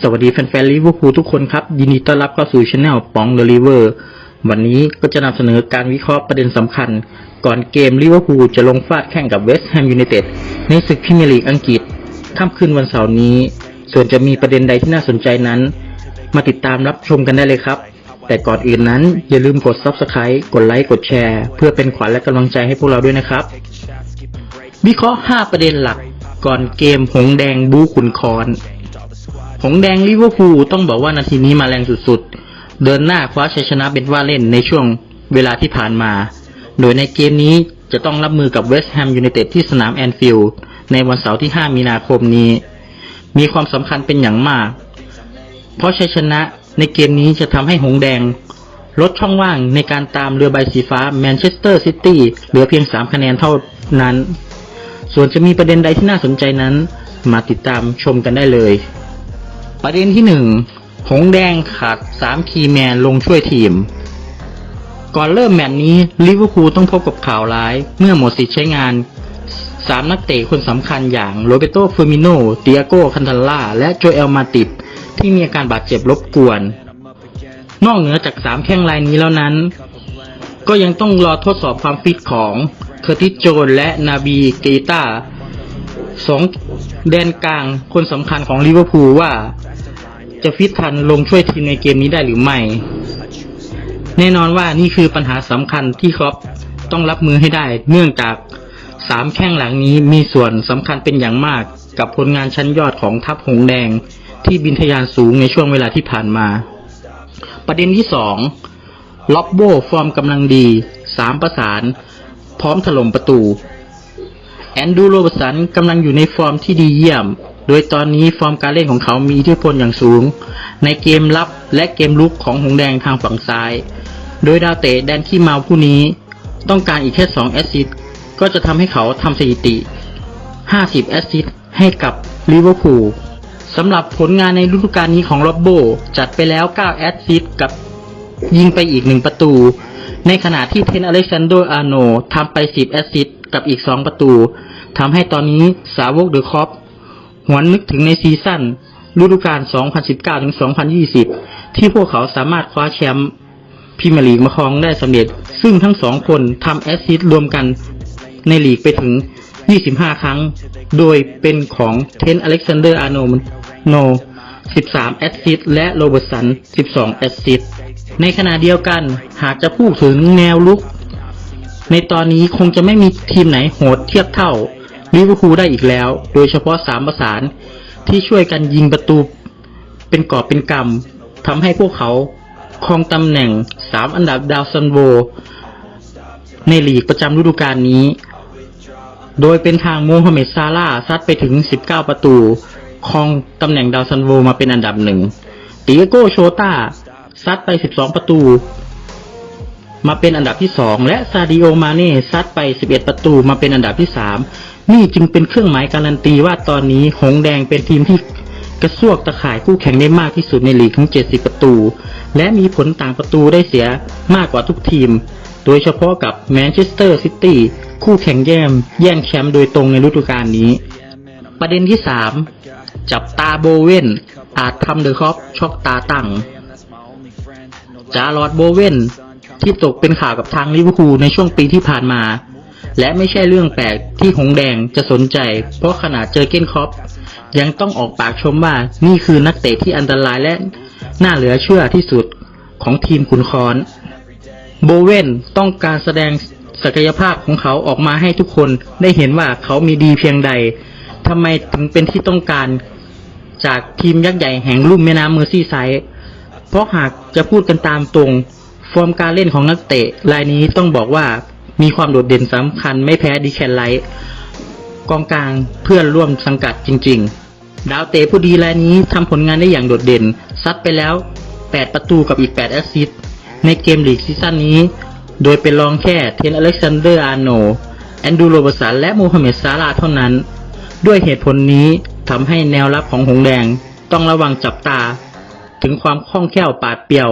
สวัสดีแฟนๆลิเวอร์พูลทุกคนครับ ยินดีต้อนรับเข้าสู่ช anel ป๋องเดลิเวอร์วันนี้ก็จะนำเสนอการวิเคราะห์ประเด็นสำคัญ ก่อนเกมลิเวอร์พูลจะลงฟาดแข่งกับเวสต์แฮมยูไนเต็ดในศึกพรีเมียร์ลีกอังกฤษค่ำคืนวันเสาร์นี้ ส่วนจะมีประเด็นใดที่น่าสนใจนั้น มาติดตามรับชมกันได้เลยครับ แต่ก่อนอื่นนั้นอย่าลืมกด Subscribe กดไลค์กดแชร์ เพื่อเป็นขวัญและกำลังใจให้พวกเราด้วยนะครับ วิเคราะห์ 5 ประเด็นหลัก ก่อนเกมหงแดงบูขุนคอน หงแดงลิเวอร์พูลต้องบอกว่านาทีนี้มาแรงสุดๆ เดินหน้าคว้าชัยชนะเป็นว่าเล่นในช่วงเวลาที่ผ่านมา โดยในเกมนี้จะต้องรับมือกับเวสต์แฮมยูไนเต็ดที่สนามแอนฟิลด์ในวันเสาร์ที่ 5 มีนาคมนี้ มีความสำคัญเป็นอย่างมาก เพราะชัยชนะในเกมนี้จะทำให้หงแดง ลดช่องว่างในการตามเรือใบสีฟ้าแมนเชสเตอร์ซิตี้เหลือเพียง 3 คะแนนเท่านั้น ส่วนจะมีประเด็นใดที่น่าสนใจนั้น มาติดตามชมกันได้เลย ประเด็นที่หนึ่งหงแดงขาด3คีแมนลงช่วยทีม ก่อนเริ่มแมตช์นี้ลิเวอร์พูลต้องพบกับข่าวร้าย เมื่อหมดสิทธิ์ใช้งาน3นักเตะคนสำคัญอย่างโรเบโตเฟอร์มิโนเตียโกคันทาล่า และโจเอลมาติดที่มีอาการบาดเจ็บรบกวน นอกเหนือจาก3แข้งรายนี้แล้วนั้น ก็ยังต้องรอทดสอบความฟิตของเคอร์ติสโจนและนาบีเกตาสองแดนกลางคนสำคัญของลิเวอร์พูลว่า จะฟิตทันลงช่วยทีมในเกมนี้ได้หรือไม่ แน่นอนว่านี่คือปัญหาสำคัญที่ครอปต้องรับมือให้ได้ เนื่องจากสามแข้งหลังนี้มีส่วนสำคัญเป็นอย่างมากกับผลงานชั้นยอดของทัพหงแดงที่บินทะยานสูงในช่วงเวลาที่ผ่านมา ประเด็นที่สองล็อบโบฟอร์มกำลังดีสามประสาน พร้อมถล่มประตู แอนดูโรบสันกำลังอยู่ในฟอร์มที่ดีเยี่ยม โดยตอนนี้ฟอร์มการเล่นของเขามีอิทธิพลอย่างสูง ในเกมรับและเกมลุกของหงแดงทางฝั่งซ้าย โดยดาวเตะแดนขี้เมาผู้นี้ ต้องการอีกแค่2แอสซิสต์ก็จะทำให้เขาทำสถิติ 50 แอสซิสต์ให้กับลิเวอร์พูลสำหรับผลงานในฤดูกาลนี้ของล็อบโบจัดไปแล้ว 9 แอสซิสต์กับยิงไปอีก 1 ประตู ในขณะที่เทนอเล็กซานโดอาโนทำไป 10 แอสซิสต์กับอีก 2 ประตูทำให้ตอนนี้สาวกเดอะคอป หวนนึกถึงในซีซั่นฤดูกาล 2019-2020 ที่พวกเขาสามารถคว้าแชมป์พรีเมียร์ลีกมาครองได้สำเร็จ ซึ่งทั้งสองคนทำแอสซิสต์รวมกันในลีกไปถึง 25 ครั้ง โดยเป็นของเทนอเล็กซานเดอร์อาโนโน 13 แอสซิสต์และโรเบิร์ตสัน 12 แอสซิสต์ในขณะเดียวกันหากจะพูดถึงแนวลุก ในตอนนี้คงจะไม่มีทีมไหนโหดเทียบเท่า ลิเวอร์พูลได้อีกแล้ว โดยเฉพาะสามประสานที่ช่วยกันยิงประตูเป็นกอบเป็นกำทำให้พวกเขาครองตำแหน่ง3อันดับดาวซันโวในลีกประจำฤดูกาลนี้ โดยเป็นทางโมฮัมเหม็ดซาร่าซัดไปถึง 19 ประตู ครองตำแหน่งดาวซันโวมาเป็นอันดับหนึ่งติเอโกโชตาซัดไป 12 ประตู มาเป็นอันดับที่ 2 และซาดิโอมาเน่ซัดไป 11 ประตูมาเป็นอันดับที่ 3 นี่จึงเป็นเครื่องหมายการันตีว่าตอนนี้หงแดงเป็นทีมที่กระซวกตะข่ายคู่แข่งได้มากที่สุดในลีกถึง70 ประตู และมีผลต่างประตูได้เสียมากกว่าทุกทีม โดยเฉพาะกับแมนเชสเตอร์ซิตี้คู่แข่งแย่มแย่งแชมป์โดยตรงในฤดูกาลนี้ ประเด็นที่ 3 จับตาโบเวนอาจทำเดอะคอปช็อกตาตั้งจาร์ลอดโบเวนที่ตกเป็นข่าวกับทางลิเวอร์พูลในช่วงปีที่ผ่านมา และไม่ใช่เรื่องแปลกที่หงแดงจะสนใจ เพราะขนาดเจอเก้นคอปยังต้องออกปากชมว่านี่คือนักเตะที่อันตรายและน่าเหลือเชื่อที่สุดของทีมขุนคอน โบเวนต้องการแสดงศักยภาพของเขาออกมาให้ทุกคนได้เห็นว่าเขามีดีเพียงใดทำไมถึงเป็นที่ต้องการจากทีมยักษ์ใหญ่แห่งลุ่มแม่น้ำเมอร์ซี่ไซด์เพราะหากจะพูดกันตามตรง ฟอร์มการเล่นของนักเตะรายนี้ต้องบอกว่า มีความโดดเด่นสำคัญไม่แพ้ดิแคนไลท์กองกลางเพื่อนร่วมสังกัดจริง ๆ ดาวเตะผู้ดีรายนี้ทำผลงานได้อย่างโดดเด่น ซัดไปแล้ว 8 ประตูกับอีก 8 แอสซิสต์ในเกมลีกซีซั่นนี้ โดยเป็นรองแค่เทนอเล็กซานเดอร์อาร์โน แอนดูโรบสันและโมฮัมเหม็ดซาลาห์เท่านั้น ด้วยเหตุผลนี้ทำให้แนวรับของหงแดงต้องระวังจับตา ถึงความคล่องแคล่วปาดเปรียว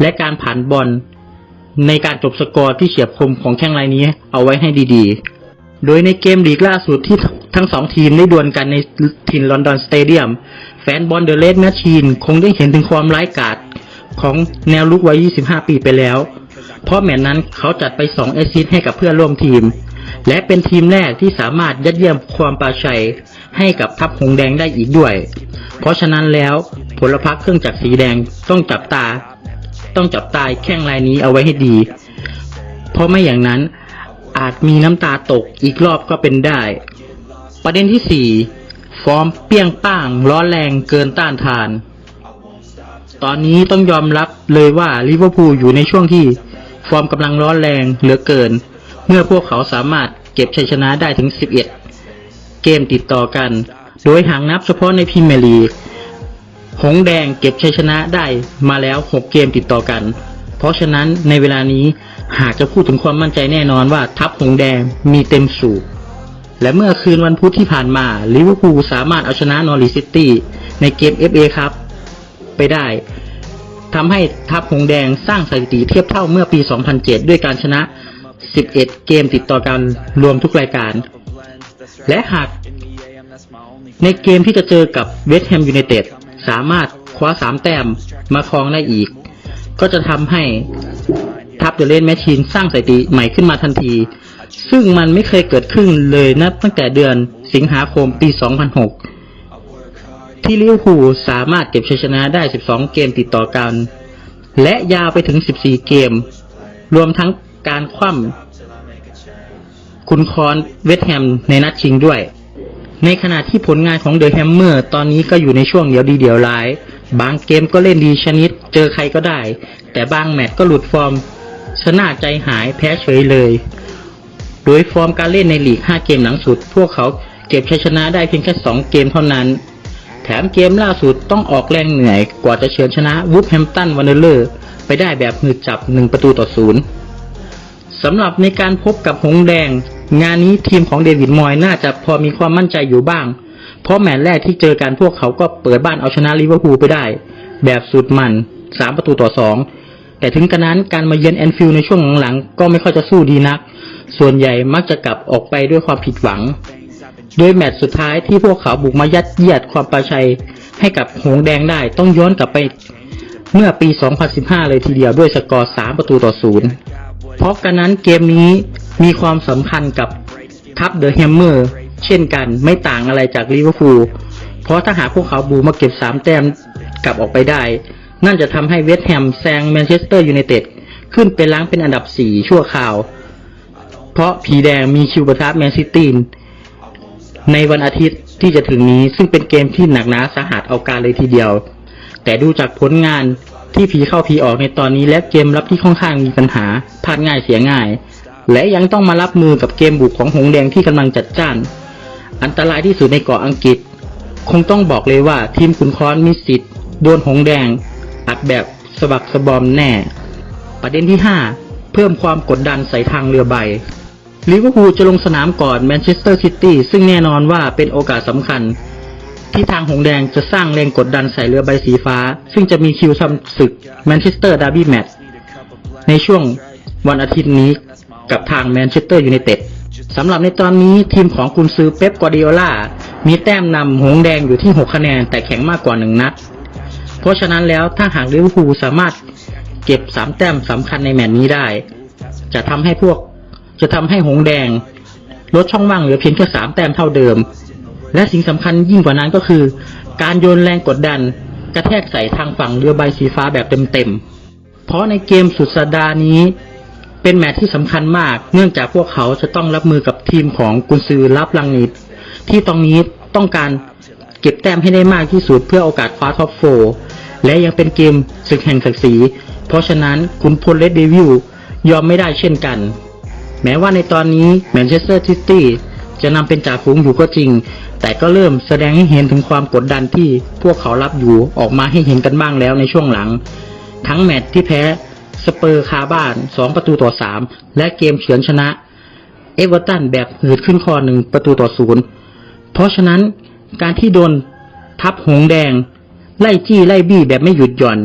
และการผ่านบอล ในการจบสกอร์ที่เฉียบคมของแข้งรายนี้เอาไว้ให้ดีๆ โดยในเกมลีกล่าสุดที่ทั้งสองทีมได้ดวลกันในถิ่นลอนดอนสเตเดียม แฟนบอลเดอะเลดแมชชีนคงได้เห็นถึงความร้ายกาจของแนวลุกวัย 25 ปีไปแล้ว เพราะแมตช์นั้นเขาจัดไป 2 แอซิสให้กับเพื่อนร่วมทีม และเป็นทีมแรกที่สามารถยัดเยียมความปราชัยให้กับทัพหงแดงได้อีกด้วย เพราะฉะนั้นแล้วผลพรรคเครื่องจักรสีแดงต้องจับตา ต้องจับตายแข้งรายนี้เอาไว้ให้ดี เพราะไม่อย่างนั้นอาจมีน้ำตาตกอีกรอบก็เป็นได้ ประเด็นที่4ฟอร์มเปี้ยงป้างร้อนแรงเกินต้านทาน ตอนนี้ต้องยอมรับเลยว่าลิเวอร์พูลอยู่ในช่วงที่ ฟอร์มกำลังร้อนแรงเหลือเกิน เมื่อพวกเขาสามารถเก็บชัยชนะได้ถึง 11 เกมติดต่อกัน โดยหางนับเฉพาะในพรีเมียร์ลีก หงแดงเก็บชัยชนะได้มาแล้ว 6 เกมติดต่อกัน เพราะฉะนั้นในเวลานี้หากจะพูดถึงความมั่นใจแน่นอนว่าทัพหงแดงมีเต็มสูบและเมื่อคืนวันพุธที่ผ่านมาลิเวอร์พูลสามารถเอาชนะนอริซิตี้ในเกม FA ครับ ไปได้ทำให้ทัพหงแดงสร้างสถิติเทียบเท่าเมื่อปี 2007 ด้วยการชนะ 11 เกมติดต่อกันรวมทุกรายการ และหากในเกมที่จะเจอกับเวสต์แฮมยูไนเต็ด สามารถคว้าสามแต้มมาครองได้อีก ก็จะทำให้ทัพเดอะเลนแมชชีนสร้างสถิติใหม่ขึ้นมาทันที ซึ่งมันไม่เคยเกิดขึ้นเลยนับตั้งแต่เดือนสิงหาคมปี 2006 ที่ลิเวอร์พูลสามารถเก็บชัยชนะได้ 12 เกมติดต่อกัน และยาวไปถึง 14 เกม รวมทั้งการคว่ำคุณคอนเวสแฮมในนัดชิงด้วย ในขณะที่ผลงานของเดอะแฮมเมอร์ตอนนี้ก็อยู่ในช่วงเดียวดีเดียวร้าย บางเกมก็เล่นดีชนิด เจอใครก็ได้ แต่บางแมตช์ก็หลุดฟอร์ม ชนะใจหายแพ้เฉยเลย โดยฟอร์มการเล่นในลีก 5 เกมหลังสุด พวกเขาเก็บชัยชนะได้เพียงแค่ 2 เกมเท่านั้น แถมเกมล่าสุดต้องออกแรงเหนื่อย กว่าจะเฉือนชนะวูฟแฮมตันวันเดอร์เลอร์ไปได้แบบหืดจับ 1 ประตูต่อศูนย์สำหรับในการพบกับหงแดง งานนี้ทีมของเดวิดมอยน่าจะพอมีความมั่นใจอยู่บ้าง เพราะแมตช์แรกที่เจอกันพวกเขาก็เปิดบ้านเอาชนะลิเวอร์พูลไปได้ แบบสุดมัน3ประตูต่อ2แต่ถึงกระนั้นการมาเยือนแอนฟิลในช่วงหลังๆก็ไม่ค่อยจะสู้ดีนัก ส่วนใหญ่มักจะกลับออกไปด้วยความผิดหวัง โดยแมตช์สุดท้ายที่พวกเขาบุกมายัดเยียดความประชัยให้กับหงแดงได้ต้องย้อนกลับไปเมื่อปี 2015 เลยทีเดียวด้วยสกอร์ 3 ประตูต่อ 0 เพราะกันนั้นเกมนี้ มีความสำคัญกับทัพเดอะแฮมเมอร์เช่นกันไม่ต่างอะไรจากลิเวอร์พูลเพราะถ้าหากพวกเขาบูมาเก็บ 3 แต้มกลับออกไปได้ นั่นจะทำให้เวสต์แฮมแซงแมนเชสเตอร์ยูไนเต็ดขึ้นเป็นล้างเป็นอันดับ 4 ชั่วคราว เพราะผีแดงมีคิวปะทะแมนซิตี้ในวันอาทิตย์ที่จะถึงนี้ซึ่งเป็นเกมที่หนักหนาสาหัสเอาการเลยทีเดียว แต่ดูจากผลงานที่ผีเข้าผีออกในตอนนี้และเกมรับที่ค่อนข้างมีปัญหาพลาดง่ายเสียง่าย และยังต้องมารับมือกับเกมบุกของหงแดงที่กำลังจัดจ้าน อันตรายที่สุดในเกาะอังกฤษ คงต้องบอกเลยว่าทีมขุนค้อนมีสิทธิ์โดนหงแดง อัดแบบสะบักสะบอมแน่ ประเด็นที่ 5 เพิ่มความกดดันใส่ทางเรือใบลิเวอร์พูลจะลงสนามก่อนแมนเชสเตอร์ซิตี้ซึ่งแน่นอนว่าเป็นโอกาสสำคัญ ที่ทางหงแดงจะสร้างแรงกดดันใส่เรือใบสีฟ้า ซึ่งจะมีคิวทำศึกแมนเชสเตอร์ดาร์บี้แมตช์ในช่วงวันอาทิตย์นี้ กับทางแมนเชสเตอร์ยูไนเต็ดสำหรับในตอนนี้ทีมของกุนซือเป๊ปกวาดิโอลามีแต้มนำหงแดงอยู่ที่ 6 คะแนนแต่แข็งมากกว่า 1 นัด เพราะฉะนั้นแล้วถ้าหากลิเวอร์พูลสามารถเก็บ 3 แต้มสำคัญในแมตช์นี้ได้ จะทำให้พวกจะทำให้หงแดง ลดช่องว่างเหลือเพียงแค่สามแต้มเท่าเดิม และสิ่งสำคัญยิ่งกว่านั้นก็คือ การโยนแรงกดดัน กระแทกใส่ทางฝั่งเรือใบสีฟ้าแบบเต็มๆเพราะในเกมสุดสัปดาห์นี้ เป็นแมตช์ที่สำคัญมาก เนื่องจากพวกเขาจะต้องรับมือกับทีมของกุนซือรับลังนิด ที่ตรงนี้ต้องการเก็บแต้มให้ได้มากที่สุดเพื่อโอกาสคว้าท็อปโฟร์และยังเป็นเกมศึกแห่งศักดิ์ศรี เพราะฉะนั้นขุนพลเลดเดวิลยอมไม่ได้เช่นกัน แม้ว่าในตอนนี้แมนเชสเตอร์ซิตี้จะนำเป็นจ่าฝูงอยู่ก็จริง แต่ก็เริ่มแสดงให้เห็นถึงความกดดันที่พวกเขารับอยู่ออกมาให้เห็นกันบ้างแล้วในช่วงหลัง ทั้งแมตช์ที่แพ้ สเปอร์คาบ้านสองประตูต่อสามและเกมเฉือนชนะ เอเวอร์ตันแบบหืดขึ้นคอหนึ่งประตูต่อศูนย์เพราะฉะนั้นการที่โดนทับหงแดง ไล่จี้ไล่บี้แบบไม่หยุดหย่อน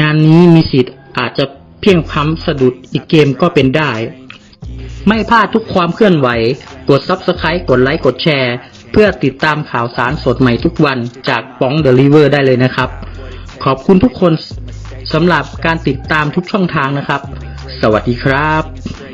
งานนี้มีสิทธิ์อาจจะเพียงพ้ำสะดุดอีกเกมก็เป็นได้ ไม่พลาดทุกความเคลื่อนไหว กดซับสไครต์กดไลค์กดแชร์ เพื่อติดตามข่าวสารสดใหม่ทุกวันจากป้องเดลิเวอร์ได้เลยนะครับ ขอบคุณทุกคน สำหรับการติดตามทุกช่องทางนะครับ สวัสดีครับ